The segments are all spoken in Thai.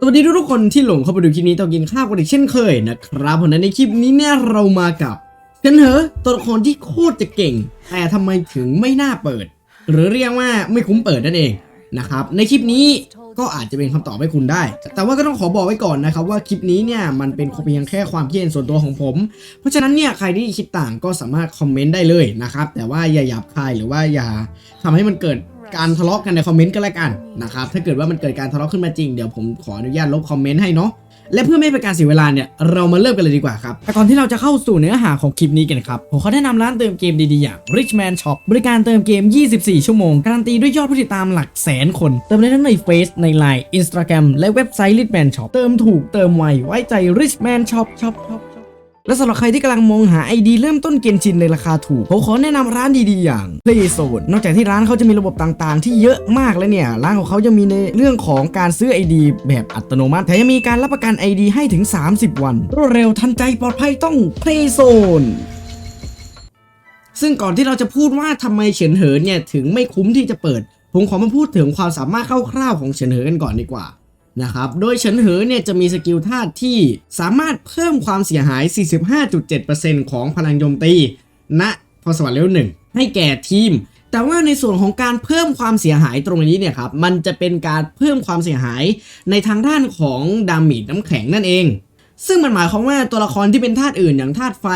สวัสดีทุกคนที่หลงเข้าไปดูคลิปนี้ต้องกินข้าวกันอีกเช่นเคยนะครับผมในคลิปนี้เนี่ยเรามากับเชนเหอตัวละครที่โคตรจะเก่ง แต่ทำไมถึงไม่น่าเปิด หรือเรียกว่าไม่คุ้มเปิดนั่นเองนะครับในคลิปนี้ก็อาจจะเป็นคำตอบให้คุณได้ แต่ว่าก็ต้องขอบอกไว้ก่อนนะครับว่าคลิปนี้เนี่ยมันเป็นเพียงแค่ความคิดเห็นส่วนตัวของผม เพราะฉะนั้นเนี่ยใครที่คิดต่างก็สามารถคอมเมนต์ได้เลยนะครับแต่ว่าอย่าหยาบคายหรือว่าอย่าทำให้มันเกิด การทะเลาะกันในคอมเมนต์ก็แล้วกันนะครับถ้าเกิดว่ามันเกิดการทะเลาะขึ้นมาจริงเดี๋ยวผมขออนุญาตลบคอมเมนต์ให้เนาะและเพื่อไม่เป็นการเสียเวลาเนี่ยเรามาเริ่มกันเลยดีกว่าครับแต่ก่อนที่เราจะเข้าสู่เนื้อหาของคลิปนี้กันครับผมขอแนะนำร้านเติมเกมดีๆอย่าง Richman Shop บริการเติมเกม 24 ชั่วโมง การันตีด้วยยอดผู้ติดตามหลักแสนคน เติมได้ทั้งในเฟซใน Line Instagram และเว็บไซต์ Richman Shop เติมถูกเติมไวไว้ใจ Richman Shop Shop Shop และสำหรับใครที่กำลังมองหาไอดีเริ่มต้นเกมชินในราคาถูกผมขอแนะนำร้านดีๆอย่าง Playzone นอกจากที่ร้านเขาจะมีระบบต่างๆ ที่เยอะมากแล้วเนี่ย ร้านของเขายังมีในเรื่องของการซื้อ ID แบบอัตโนมัติแถมยังมีการรับประกัน ID ให้ถึง 30 วัน รวดเร็วทันใจปลอดภัยต้อง Playzone ซึ่งก่อนที่เราจะพูดว่าทำไมเฉินเหอเนี่ยถึงไม่คุ้มที่จะเปิด ผมขอมาพูดถึงความสามารถคร่าวๆของเฉินเหอกันก่อนดีกว่า นะครับโดยเฉินเหอเนี่ยจะมีสกิลธาตุที่สามารถเพิ่มความเสียหาย 45.7%ของพลังโจมตีณพรสวรรค์เลเวลหนึ่งให้แก่ทีม แต่ว่าในส่วนของการเพิ่มความเสียหายตรงนี้เนี่ยครับมันจะเป็นการเพิ่มความเสียหายในทางด้านของดามิดน้ำแข็งนั่นเอง ซึ่งมันหมายความว่าตัวละครที่เป็นธาตุอื่น อย่างธาตุไฟ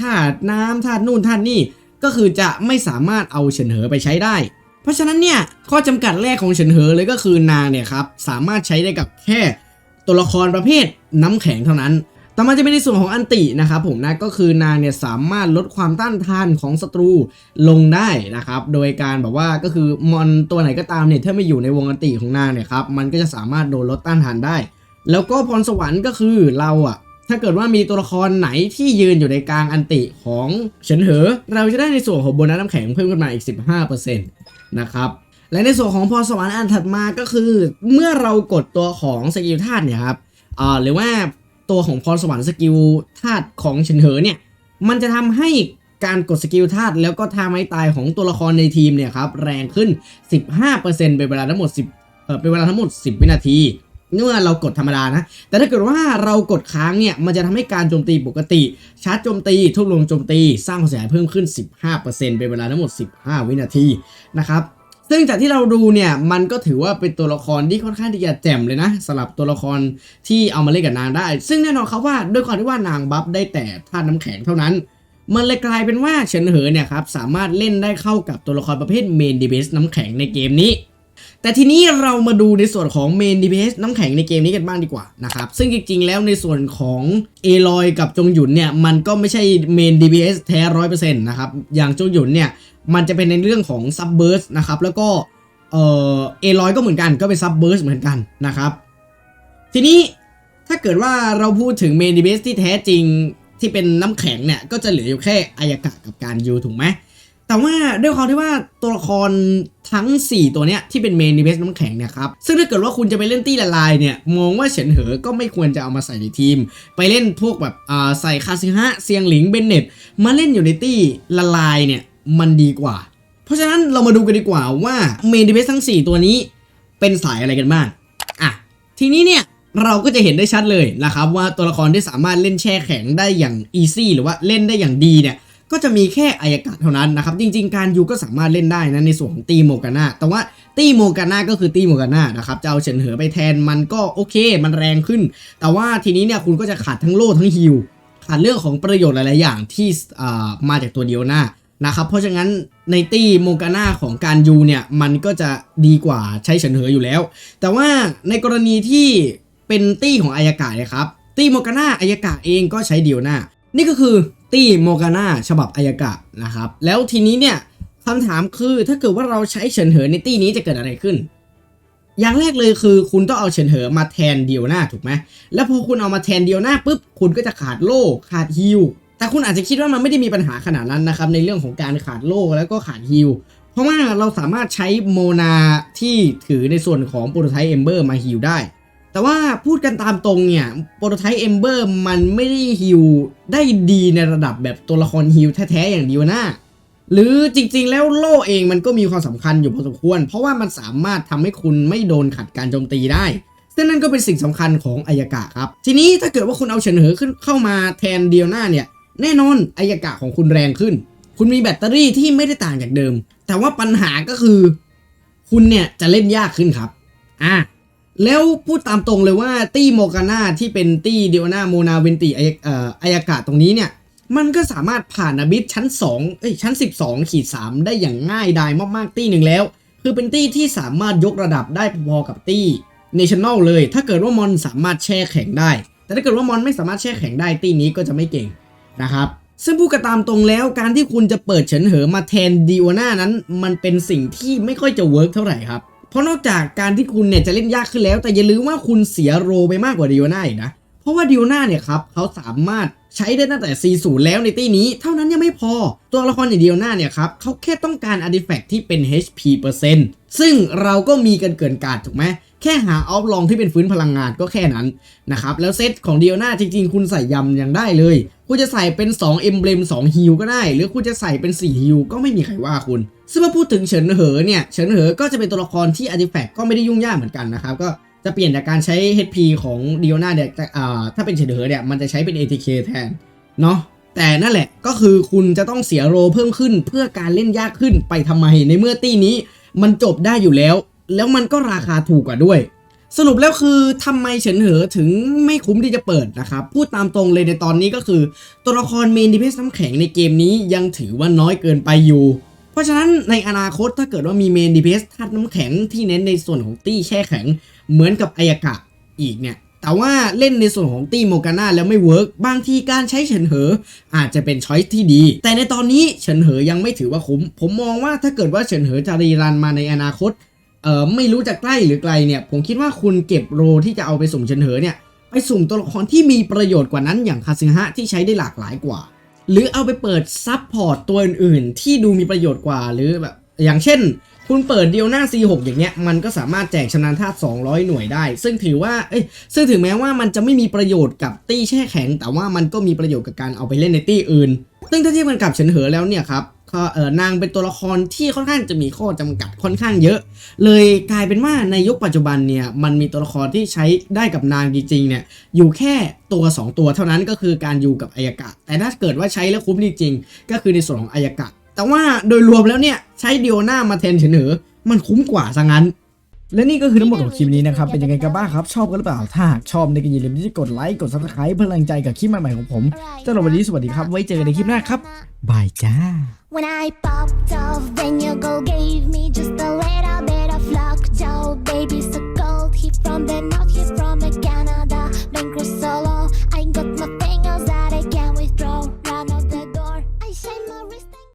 ธาตุน้ำธาตุนู่นธาตุนี่ก็คือจะไม่สามารถเอาเฉินเหอไปใช้ได้ เพราะฉะนั้นเนี่ยข้อจำกัดแรกของเฉินเหอเลยก็คือนางเนี่ยครับสามารถใช้ได้กับแค่ตัวละครประเภทน้ำแข็งเท่านั้น ต่อมาจะเป็นในส่วนของอันตินะครับผมนะก็คือนางเนี่ยสามารถลดความต้านทานของศัตรูลงได้นะครับ โดยการแบบว่าก็คือมอนตัวไหนก็ตามเนี่ยถ้าไม่อยู่ในวงอันติของนางเนี่ยครับมันก็จะสามารถโดนลดต้านทานได้ แล้วก็พรสวรรค์ก็คือเราอะถ้าเกิดว่ามีตัวละครไหนที่ยืนอยู่ในกลางอันติของเฉินเหอ เราจะได้ในส่วนของโบนัสน้ำแข็งเพิ่มขึ้นมาอีก 15% นะครับและในส่วนของพรสวรรค์อันถัดมาก็คือ เมื่อเรากดตัวของสกิลธาตุเนี่ยครับอ่าหรือว่าตัวของพรสวรรค์สกิลธาตุของเฉินเหอเนี่ยมันจะทำให้การกดสกิลธาตุแล้วก็ท่าไม้ตายของตัวละครในทีมเนี่ยครับแรงขึ้น 15%เป็นเวลาทั้งหมด 10เออเป็นเวลาทั้งหมด 10 วินาที เมื่อเรากดธรรมดานะ แต่ถ้าเกิดว่าเรากดค้างเนี่ย มันจะทำให้การโจมตีปกติ ชาร์จโจมตี ทุบลงโจมตี สร้างความเสียหายเพิ่มขึ้น 15%เป็นเวลาทั้งหมด 15 วินาทีนะครับ ซึ่งจากที่เราดูเนี่ย มันก็ถือว่าเป็นตัวละครที่ค่อนข้างที่จะแจ่มเลยนะสำหรับตัวละครที่เอามาเล่นกับนางได้ ซึ่งแน่นอนครับว่าด้วยความที่ว่านางบัฟได้แต่ธาตุน้ำแข็งเท่านั้น มันเลยกลายเป็นว่าเฉินเหอเนี่ยครับสามารถเล่นได้เข้ากับตัวละครประเภทเมนดีเบสน้ำแข็งในเกมนี้ แต่ทีนี้เรามาดูในส่วนของเมน DPS น้ำแข็งในเกมนี้กันบ้างดีกว่านะครับซึ่งจริงๆ แล้วในส่วนของเอลอยกับจงหยุนเนี่ยมันก็ไม่ใช่เมน DPS แท้ร้อยเปอร์เซ็นต์นะครับอย่างจงหยุนเนี่ยมันจะเป็นในเรื่องของซับเบิร์สนะครับแล้วก็เออเอลอยก็เหมือนกันก็เป็นซับเบิร์สเหมือนกันนะครับทีนี้ถ้าเกิดว่าเราพูดถึงเมน DPS ที่แท้จริงที่เป็นน้ำแข็งเนี่ยก็จะเหลืออยู่แค่อายากะกับการยูถูกไหม แต่ว่าด้วยความที่ว่าตัวละครทั้ง 4 ตัวเนี้ยที่เป็นเมนนิเวสน้ำแข็งเนี่ยครับ ซึ่งถ้าเกิดว่าคุณจะไปเล่นตี้ละลายเนี่ยมองว่าเฉินเหอก็ไม่ควรจะเอามาใส่ในทีม ไปเล่นพวกแบบอ่าใส่คาซิฮะเซียงหลิงเบนเน็ตมาเล่นอยู่ในตี้ละลายเนี่ยมันดีกว่า เพราะฉะนั้นเรามาดูกันดีกว่าว่าเมนนิเวสทั้ง 4 ตัวนี้เป็นสายอะไรกันบ้างอะทีนี้เนี่ยเราก็จะเห็นได้ชัดเลยนะครับว่าตัวละครที่สามารถเล่นแช่แข็งได้อย่างอีซี่หรือว่าเล่นได้อย่างดีเนี่ย ก็จะมีแค่อายกาศเท่านั้นนะครับ จริง ๆ การยูก็สามารถเล่นได้นะในส่วนของตีโมกาน่าแต่ว่าตีโมกาน่าก็คือตีโมกาน่านะครับจะเอาเฉินเหอไปแทนมันก็โอเค มันแรงขึ้น แต่ว่าทีนี้เนี่ยคุณก็จะขาดทั้งโล่ทั้งฮิลขาดเรื่องของประโยชน์หลาย ๆ อย่างที่อ่ามาจากตัวเดียวหน้านะครับเพราะฉะนั้นในตีโมกาน่าของการยูเนี่ยมันก็จะดีกว่าใช้เฉินเหออยู่แล้ว แต่ว่าในกรณีที่เป็นตี้ของอายากาศนะครับตี้โมกาน่าอายากาศเองก็ใช้เดียวหน้า นี่ก็คือ ตี้โมกาน่าฉบับอายากะนะครับแล้วทีนี้เนี่ยคำถามคือถ้าเกิดว่าเราใช้เฉินเหอในตี้นี้จะเกิดอะไรขึ้น อย่างแรกเลยคือคุณต้องเอาเฉินเหอมาแทนเดียวหน้าถูกไหมแล้วพอคุณเอามาแทนเดียวหน้าปุ๊บคุณก็จะขาดโล่ขาดฮิลแต่คุณอาจจะคิดว่ามันไม่ได้มีปัญหาขนาดนั้นนะครับในเรื่องของการขาดโล่แล้วก็ขาดฮิลเพราะว่าเราสามารถใช้โมนาที่ถือในส่วนของโปรโตไทป์เอมเบอร์มาฮิลได้ แต่ว่าพูดกันตามตรงเนี่ยโปรโตไทป์เอมเบอร์มันไม่ได้ฮิลได้ดีในระดับแบบตัวละครฮิลแท้ๆอย่างเดียวนะหรือจริงๆแล้วโล่เองมันก็มีความสำคัญอยู่พอสมควร เพราะว่ามันสามารถทำให้คุณไม่โดนขัดการโจมตีได้ซึ่งนั่นก็เป็นสิ่งสำคัญของอายากะครับ ทีนี้ถ้าเกิดว่าคุณเอาเฉินเหอขึ้นเข้ามาแทนเดียวหน้าเนี่ย แน่นอนอายากะของคุณแรงขึ้น คุณมีแบตเตอรี่ที่ไม่ได้ต่างจากเดิม แต่ว่าปัญหาก็คือ คุณเนี่ยจะเล่นยากขึ้นครับ อะ แล้วพูดตามตรงเลยว่าตี้โมกาน่าที่เป็นตี้เดียวนาโมนาเวนติอายากะตรงนี้เนี่ย มันก็สามารถผ่านอบิสชั้น2เอ้ยชั้น 12 ขีด 3 ได้อย่างง่ายดายมากๆ ตี้หนึ่งแล้ว คือเป็นตี้ที่สามารถยกระดับได้พอๆกับตี้เนชั่นแนลเลย ถ้าเกิดว่ามอนสามารถแช่แข็งได้ แต่ถ้าเกิดว่ามอนไม่สามารถแช่แข็งได้ตี้นี้ก็จะไม่เก่งนะครับซึ่งพูดกันตามตรงแล้วการที่คุณจะเปิดเฉินเหอมาแทนดิโอนานั้น มันเป็นสิ่งที่ไม่ค่อยจะเวิร์กเท่าไหร่ครับ เพราะนอกจากการที่คุณเนี่ยจะเล่นยากขึ้นแล้ว แต่อย่าลืมว่าคุณเสียโรไปมากกว่าดิโอนาอีกนะ เพราะว่าดิโอนาเนี่ยครับเขาสามารถใช้ได้ตั้งแต่ 40 แล้วในตี้นี้ เท่านั้นยังไม่พอ ตัวละครอย่างดิโอนาเนี่ยครับเขาแค่ต้องการอาร์ติแฟกที่เป็น HP เปอร์เซ็นต์ซึ่งเราก็มีกันเกินกาดถูกไหม ค่หาออฟลองที่เป็นฟื้นพลังงานก็แค่นั้นนะครับ แล้วเซตของเดิโอนาจริงๆ คุณใส่ยำยังได้เลยคุณจะใส่เป็น2เอมเบลม2ฮิลก็ได้ หรือคุณจะใส่เป็น4ฮิลก็ไม่มีใครว่าคุณซึ่งมาพูดถึงเฉินเหอเนี่ยเฉินเหอก็จะเป็นตัวละครที่อาร์ติแฟกก็ไม่ได้ยุ่งยากเหมือนกันนะครับก็จะเปลี่ยนจากการใช้ HP ของเดิโอนาเนี่ยแต่ถ้าเป็นเฉินเหอเนี่ยมันจะใช้เป็น ATK แทนเนาะแต่นั่นแหละก็คือคุณจะต้องเสียโรเพิ่มขึ้นเพื่อการเล่นยากขึ้นไปทำไมในเมื่อตี้นี้มันจบได้อยู่แล้ว แล้วมันก็ราคาถูกกว่าด้วย สรุปแล้วคือทำไมเฉินเหอถึงไม่คุ้มที่จะเปิดนะครับ พูดตามตรงเลยในตอนนี้ก็คือ ตัวละครเมนดิเพสน้ำแข็งในเกมนี้ยังถือว่าน้อยเกินไปอยู่ เพราะฉะนั้นในอนาคตถ้าเกิดว่ามีเมนดิเพสธาตุน้ำแข็งที่เน้นในส่วนของตี้แช่แข็ง เหมือนกับอายากะอีกเนี่ยแต่ว่าเล่นในส่วนของตี้โมกาน่าแล้วไม่เวิร์กบางทีการใช้เฉินเหอ อาจจะเป็นช้อยที่ดี แต่ในตอนนี้เฉินเหอยังไม่ถือว่าคุ้ม ผมมองว่าถ้าเกิดว่าเฉินเหอจะรีรันมาในอนาคต เออไม่รู้จะใกล้หรือไกลเนี่ย ผมคิดว่าคุณเก็บโรที่จะเอาไปสุ่มเฉินเหอเนี่ย ไปสุ่มตัวละครที่มีประโยชน์กว่านั้นอย่างคาซึฮะที่ใช้ได้หลากหลายกว่า หรือเอาไปเปิดซับพอร์ตตัวอื่นๆ ที่ดูมีประโยชน์กว่าหรือแบบอย่างเช่น คุณเปิดเดียวหน้า C6 อย่างเงี้ยมันก็สามารถแจกชำนาญธาตุ200 หน่วยได้ ซึ่งถือว่าเอ้ยซึ่งถึงแม้ว่ามันจะไม่มีประโยชน์กับตี้แช่แข็ง แต่ว่ามันก็มีประโยชน์กับการเอาไปเล่นในตี้อื่น ซึ่งถ้าเทียบกันกับเฉินเหอแล้วเนี่ยครับ ก็เออนางเป็นตัวละครที่ค่อนข้างจะมีข้อจำกัดค่อนข้างเยอะ เลยกลายเป็นว่าในยุคปัจจุบันเนี่ยมันมีตัวละครที่ใช้ได้กับนางจริงๆเนี่ยอยู่แค่ตัว 2 ตัวเท่านั้นก็คือการอยู่กับอายกะ แต่ถ้าเกิดว่าใช้แล้วคุ้มจริงๆก็คือในส่วนของอายกะ แต่ว่าโดยรวมแล้วเนี่ยใช้เดียวหน้ามาแทนเฉนเหอมันคุ้มกว่าซะงั้น และนี่ก็คือทั้งหมดของคลิปนี้นะครับ เป็นยังไงกันบ้างครับ ชอบกันหรือเปล่า ถ้าหากชอบในก็อย่าลืมที่จะกดไลค์ กด subscribe เพื่อแรงใจกับคลิปใหม่ๆของผมสำหรับวันนี้สวัสดีครับ ไว้เจอกันในคลิปหน้าครับ บายจ้า